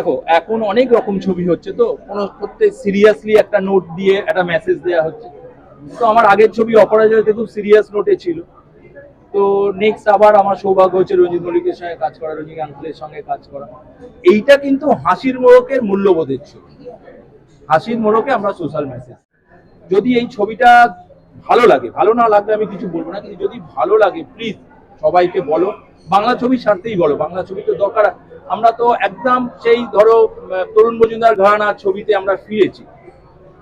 দেখো, এখন অনেক রকম ছবি হচ্ছে তো, কোনো প্রত্যেক সিরিয়াসলি একটা নোট দিয়ে, একটা মেসেজ দেওয়া হচ্ছে। তো আমার আগের ছবি অপরাজয়তে খুব সিরিয়াস নোটে ছিল। তো নেক্সট আবার আমার সৌভাগ্য হচ্ছে রঞ্জিত মল্লিকের সঙ্গে কাজ করা, রঞ্জিত আঙ্কেলের সঙ্গে কাজ করা। এইটা কিন্তু হাসির মোড়কের মূল্যবোধের ছবি। হাসির মোড়কে আমরা সোশ্যাল মেসেজ যদি এই ছবিটা ভালো লাগে, ভালো না লাগলে আমি কিছু বলব না, কিন্তু যদি ভালো লাগে প্লিজ সবাইকে বলো। বাংলা ছবির স্বার্থেই বলো বাংলা ছবি তো দরকার। আমরা তো একদম সেই ধরো তরুণ মজুমদার ঘরানার ছবিতে আমরা ফিরেছি।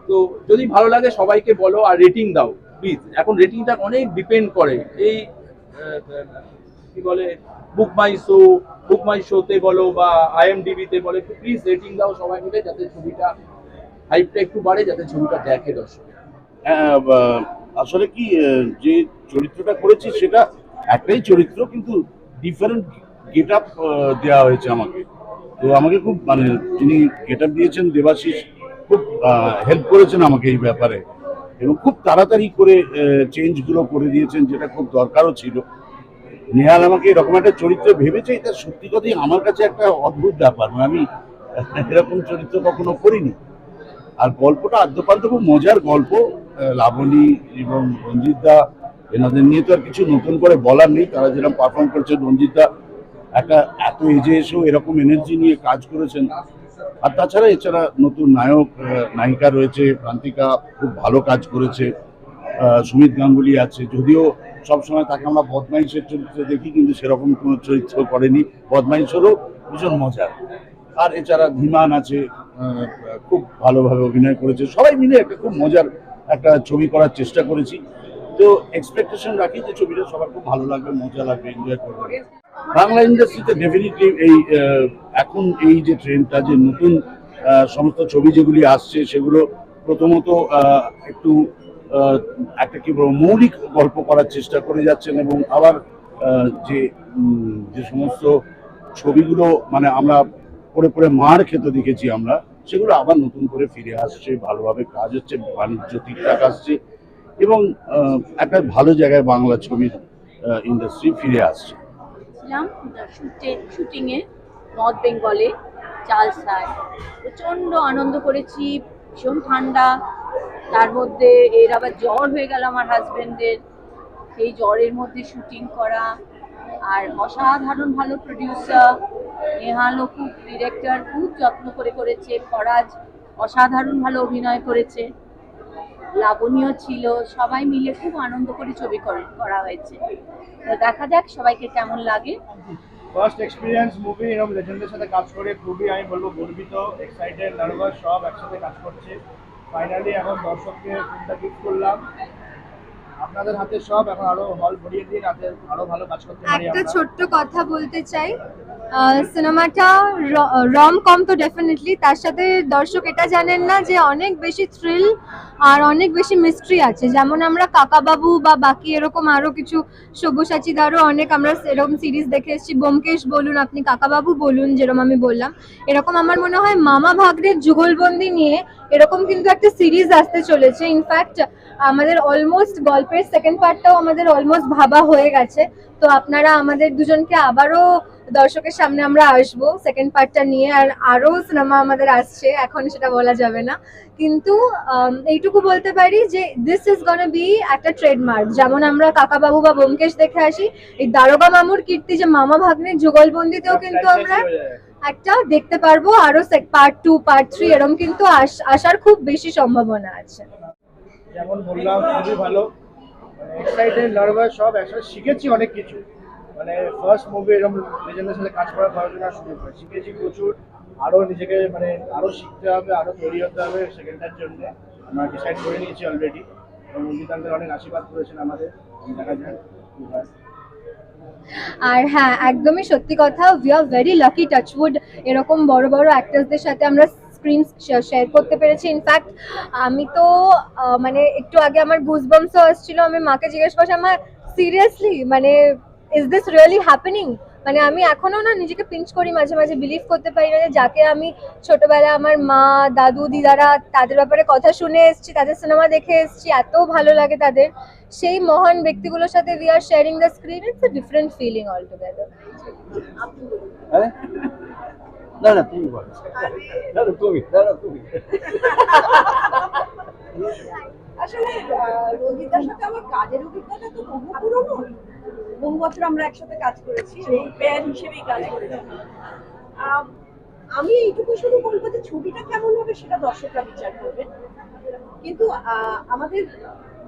তো যদি ভালো লাগে সবাইকে বলো আর রেটিং দাও প্লিজ এখন রেটিংটা অনেক ডিপেন্ড করে। এই কি বলে বুক মাই শো বুক মাই শোতে বলো বা আইএমডিবিতে বলো একটু প্লিজ রেটিং দাও সবাই মিলে যাতে ছবিটা হাইপটা একটু বাড়ে যাতে ছবিটা দেখে দর্শক। হ্যাঁ, আসলে কি যে চরিত্রটা করেছি সেটা একটাই চরিত্র, কিন্তু ডিফারেন্ট গেট আপ দেওয়া হয়েছে আমাকে। তো আমাকে খুব মানে যিনি গেট আপ দিয়েছেন, দেবাশিস খুব হেল্প করেছেন আমাকে এই ব্যাপারে। এবং খুব তাড়াতাড়ি করে চেঞ্জগুলো করে দিয়েছেন, যেটা খুব দরকারও ছিল। নেহাল আমাকে এরকম একটা চরিত্র ভেবেছে, এটা সত্যি কথাই আমার কাছে একটা অদ্ভুত ব্যাপার। মানে আমি এরকম চরিত্র কখনো করিনি। আর গল্পটা আদ্যপান্ত খুব মজার গল্প লাবণী এবং রঞ্জিত দা এনাদের নিয়ে তো আর কিছু নতুন করে বলার নেই। তারা যেরকম পারফর্ম করছে, রঞ্জিত একটা এত এজে এসেও এরকম এনার্জি নিয়ে কাজ করেছেন। আর তাছাড়া এছাড়া নতুন নায়ক নায়িকা রয়েছে, প্রান্তিকা খুব ভালো কাজ করেছে। সুমিত গাঙ্গুলি আছে। যদিও সবসময় তাকে আমরা বদমাইশের চরিত্রে দেখি, কিন্তু সেরকম কোনো চরিত্র করেনি। বদমাইশেরও ভীষণ মজার আর এছাড়া ধীমান আছে খুব ভালোভাবে অভিনয় করেছে। সবাই মিলে একটা খুব মজার একটা ছবি করার চেষ্টা করেছি। তো এক্সপেকটেশন রাখি যে ছবিটা সবার খুব ভালো লাগবে, মজা লাগবে এনজয় করবে। বাংলা ইন্ডাস্ট্রিতে ডেফিনেটলি এই এখন এই যে ট্রেন্ডটা যে নতুন সমস্ত ছবি যেগুলি আসছে সেগুলো প্রথমত একটু একটা কি বলব, মৌলিক গল্প করার চেষ্টা করে যাচ্ছেন এবং আবার যে যে সমস্ত ছবিগুলো মানে আমরা পরে পরে মার খেতে দেখেছি আমরা, সেগুলো আবার নতুন করে ফিরে আসছে, ভালোভাবে কাজ হচ্ছে, বাণিজ্য ঠিকঠাক আসছে এবং একটা ভালো জায়গায় বাংলা ছবির ইন্ডাস্ট্রি ফিরে আসছে। শুটিংয়ে নর্থ বেঙ্গলে চালসায় প্রচণ্ড আনন্দ করেছি, ভীষণ ঠান্ডা। তার মধ্যে এর আবার জ্বর হয়ে গেল আমার হাজবেন্ডের। সেই জ্বরের মধ্যে শুটিং করা। আর অসাধারণ ভালো প্রডিউসার নেহালও খুব ডিরেক্টর খুব যত্ন করে করেছে। ফরাজ অসাধারণ ভালো অভিনয় করেছে। লাবণীয় ছিল, সবাই মিলে খুব আনন্দ করে ছবি করে- হয়েছে। তো দেখা যাক সবাইকে কেমন লাগে। ফার্স্ট এক্সপিরিয়েন্স মুভি এরকম লেজেন্ডের সাথে কাজ করে, খুবই, আমি বলব, গর্বিত এক্সাইটেড নার্ভাস সব একসাথে কাজ করছে। ফাইনালি এখন দর্শককে ফিল্মটা গিফট করলাম। আপনাদের হাতে সব এখন আরও হল ভরিয়ে দিন যাতে আরও ভালো কাজ করতে পারি একটা ছোট্ট কথা বলতে চাই। সিনেমাটা রম কম তো ডেফিনেটলি তার সাথে দর্শক এটা জানেন না যে অনেক বেশি থ্রিল আর অনেক বেশি মিস্ট্রি আছে। যেমন আমরা কাকাবাবু বা বাকি এরকম আরও কিছু সব্যসাচীদারও অনেক আমরা এরকম সিরিজ দেখে এসেছি। বোমকেশ বলুন আপনি কাকাবাবু বলুন যেরকম আমি বললাম। এরকম আমার মনে হয় মামা ভাগ্নের যুগলবন্দি নিয়ে এরকম কিন্তু একটা সিরিজ আসতে চলেছে। ইনফ্যাক্ট আমাদের অলমোস্ট গল্পের সেকেন্ড পার্টটাও আমাদের অলমোস্ট ভাবা হয়ে গেছে। তো আপনারা আমাদের দুজনকে আবারও দর্শকের সামনে আমরা আসব সেকেন্ড পার্টটা নিয়ে। আর আরও সিনেমা আমাদের আসছে এখন সেটা বলা যাবে না। কিন্তু এইটুকু বলতে পারি যে দিস ইজ গন বি একটা ট্রেডমার্ক যেমন আমরা কাকাবাবু বা বোমকেশ দেখে আসি এই দারোগা মামুর কীর্তি যে মামা ভাগ্নের যুগলবন্দিতেও কিন্তু আমরা। একটা দেখতে পারব, আরও পার্ট টু পার্ট থ্রি এরকম কিন্তু আস- আসার খুব বেশি সম্ভাবনা আছে। যেমন বললাম, খুবই ভালো। এক্সাইটেড নার্ভাস সব একসাথে শিখেছি অনেক কিছু। মানে ফার্স্ট মুভি এরকম লেজেন্ডের সাথে কাজ করার পড়াশোনা শুরু করে শিখেছি প্রচুর। আরও নিজেকে মানে আরও শিখতে হবে আরও তৈরি হতে হবে সেকেন্ডটার জন্য। আমরা ডিসাইড করে নিয়েছি অলরেডি মঞ্জিতান্তের অনেক আশীর্বাদ করেছেন আমাদের। দেখা হয়। আর হ্যাঁ একদমই সত্যি কথা we are very lucky touch wood এরকম বড় বড় অ্যাক্টার্সদের সাথে আমরা স্ক্রিন শেয়ার করতে পেরেছি। ইনফ্যাক্ট আমি তো মানে একটু আগে আমার গুজবামসও আসছিল, আমি মাকে জিজ্ঞেস করছি আমার সিরিয়াসলি মানে ইজ দিস রিয়েলি হ্যাপেনিং মানে আমি এখনও না নিজেকে পিঞ্চ করি মাঝে মাঝে বিলিভ করতে পারি না যে যাকে আমি ছোটবেলায় আমার মা দাদু দিদারা তাদের ব্যাপারে কথা শুনে এসছি তাদের সিনেমা দেখে এসছি এত ভালো লাগে তাদের। সেই মহান ব্যক্তিগুলোর সাথে we are sharing the screen it's a different feeling all together না না তুমি বলো। না না, তুমি না না তুমি। আসলে রঞ্জিতার সাথে আমার কাজের অভিজ্ঞতা তো বহু বহু বছর আমরা একসাথে কাজ করেছি এবং পেয়ার হিসেবেই কাজ করেছি। আম, এইটুকু শুধু বলব যে ছবিটা কেমন হবে সেটা দর্শকরা বিচার করবেন কিন্তু আমাদের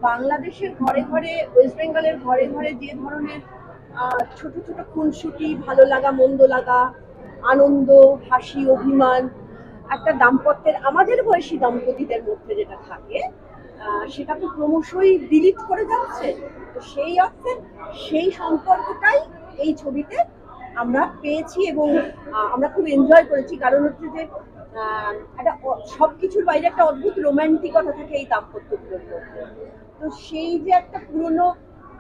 বাংলাদেশের ঘরে ঘরে ওয়েস্ট বেঙ্গলের ঘরে ঘরে যে ধরনের ছোট ছোট খুনসুটি ভালো লাগা মন্দ লাগা আনন্দ হাসি অভিমান একটা দাম্পত্যের আমাদের বয়সী দম্পতিদের মধ্যে যেটা থাকে সেটা তো ক্রমশই ডিলিট করে যাচ্ছে। সেই অর্থে সেই সম্পর্কটাই এই ছবিতে আমরা পেয়েছি এবং আমরা খুব এনজয় করেছি। কারণ হচ্ছে যে একটা অ- সবকিছুর বাইরে একটা অদ্ভুত রোমান্টিকতা থাকে এই দাম্পত্যগুলোর মধ্যে তো সেই যে একটা পুরনো,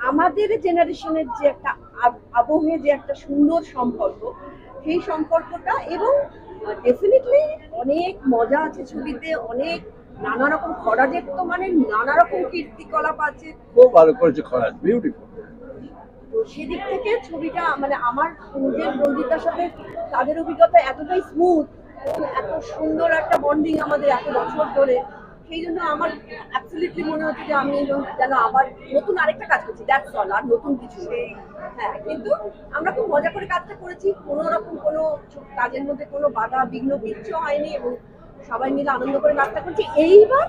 আমাদের জেনারেশনের যে একটা আবহে যে একটা সুন্দর সম্পর্ক, সেই সম্পর্কটা এবং ডেফিনেটলি অনেক মজা আছে ছবিতে, অনেক নানা রকম খরাজের তো মানে নানা রকম কীর্তিকলাপ আছে। খুব ভালো করেছে খরাজ বিউটিফুল তো সেদিক থেকে ছবিটা মানে আমার নিজের রঞ্জিতার সাথে তাদের অভিজ্ঞতা এতটাই স্মুথ এত সুন্দর একটা বন্ডিং আমাদের এত বছর ধরে সেই জন্য আমার অ্যাবসলিউটলি মনে হচ্ছে যে আমি যেন- যেন আবার নতুন আরেকটা কাজ করছি দ্যাটস অল আর নতুন কিছু নেই। হ্যাঁ কিন্তু আমরা খুব মজা করে কাজটা করেছি কোনো রকম কোনো কাজের মধ্যে কোনো বাধা বিঘ্ন কিচ্ছু হয়নি এবং সবাই মিলে আনন্দ করে কাজটা করছি। এইবার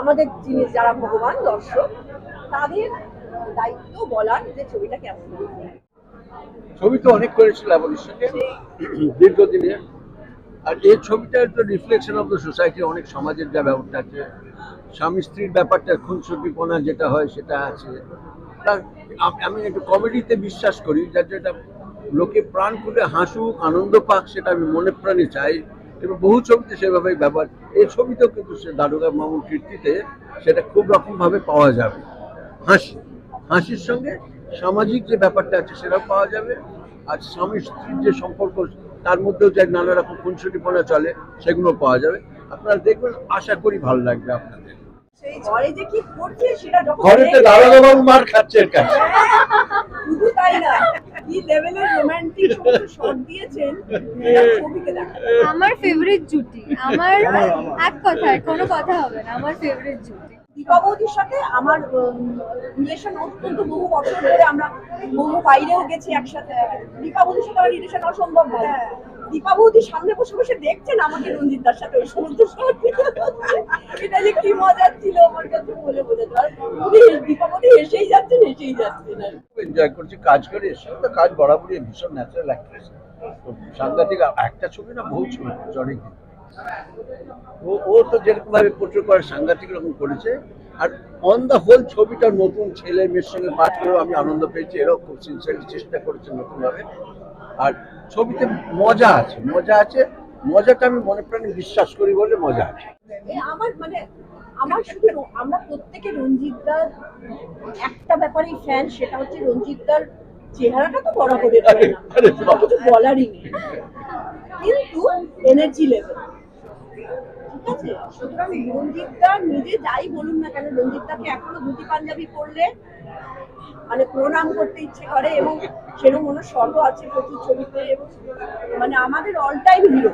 আমাদের যিনি যারা ভগবান, দর্শক, তাদের দায়িত্ব বলার যে ছবিটা কেমন? ছবি তো অনেক করেছিল সঙ্গে দীর্ঘদিনে। আর এই ছবিটা তো রিফ্লেকশন অফ দ্য সোসাইটি অনেক সমাজের যা ব্যাপারটা আছে, স্বামী স্ত্রীর ব্যাপারটা খুনসুটিপনা যেটা হয় সেটা আছে। তার আমি একটু কমেডিতে বিশ্বাস করি, যার যেটা লোকে প্রাণ খুলে হাসুক, আনন্দ পাক, সেটা আমি মনে প্রাণে চাই। এবং বহু ছবিতে সেভাবেই ব্যবহার এই ছবিতেও কিন্তু সে দারোগা মামুন কীর্তিতে সেটা খুব রকমভাবে পাওয়া যাবে। হাসি হাসির সঙ্গে সামাজিক যে ব্যাপারটা আছে সেটাও পাওয়া যাবে আর স্বামী স্ত্রীর যে সম্পর্ক তার মধ্যেও যে নানা রকম খুনসুটিপনা চলে সেগুলো পাওয়া যাবে। আপনারা দেখবেন আশা করি ভালো লাগবে আপনাদের। ঘরেতে দারোগা বাবু মার খাচ্ছে এর কাছে। তাই না? কি লেভেলের রোমান্টিক শট দিয়েছেন দেখা আমার ফেভারিট জুটি। আমার এক কথায় কোনো কথা হবে না আমার ফেভারিট জুটি। দীপাবতির সাথে আমার রিলেশন অত্যন্ত বহু বছর ধরে আমরা বহু বাইরেও গেছি একসাথে। দীপাবতির সাথে আমার রিলেশন অসম্ভব ভালো দীপা সামনে বসে বসে দেখছেন আমাকে রঞ্জিতার সাথে, ওই সমুদ্র। এটা যে কি ছিল, আমার কাছে বলে বোঝাতে যাচ্ছেন যাচ্ছেন এনজয় করছি, কাজ করে সঙ্গে তো কাজ বরাবরই ভীষণ ন্যাচারাল অ্যাক্ট্রেস সাংঘাতিক একটা ছবি না, বহু ছবি অনেক ও ও তো যেরকম ভাবে পোট্রে করে, সাংঘাতিক রকম করেছে। আর অন দ্য হোল ছবিটা নতুন ছেলে মেয়ের সঙ্গে পাঠ করেও আমি আনন্দ পেয়েছি, এরাও খুব সিনসিয়ারলি চেষ্টা করেছে নতুন ভাবে আর ছবিতে মজা আছে মজা আছে। মজাটা আমি মনে প্রাণে বিশ্বাস করি বলে মজা আছে। আমার মানে আমার শুধু আমরা প্রত্যেকে রঞ্জিতদার একটা ব্যাপারেই ফ্যান সেটা হচ্ছে রঞ্জিতদার চেহারাটা তো বড় করে কিছু বলারই নেই। কিন্তু এনার্জি লেভেল ঠিক আছে। সুতরাং নিজে যাই বলুন না কেন, রঞ্জিতদাকে এখনও ধুতি পাঞ্জাবি পরলে মানে প্রণাম করতে ইচ্ছে করে এবং সেরকম কোনো শটও আছে প্রচুর ছবিতে এবং মানে আমাদের অল টাইম হিরো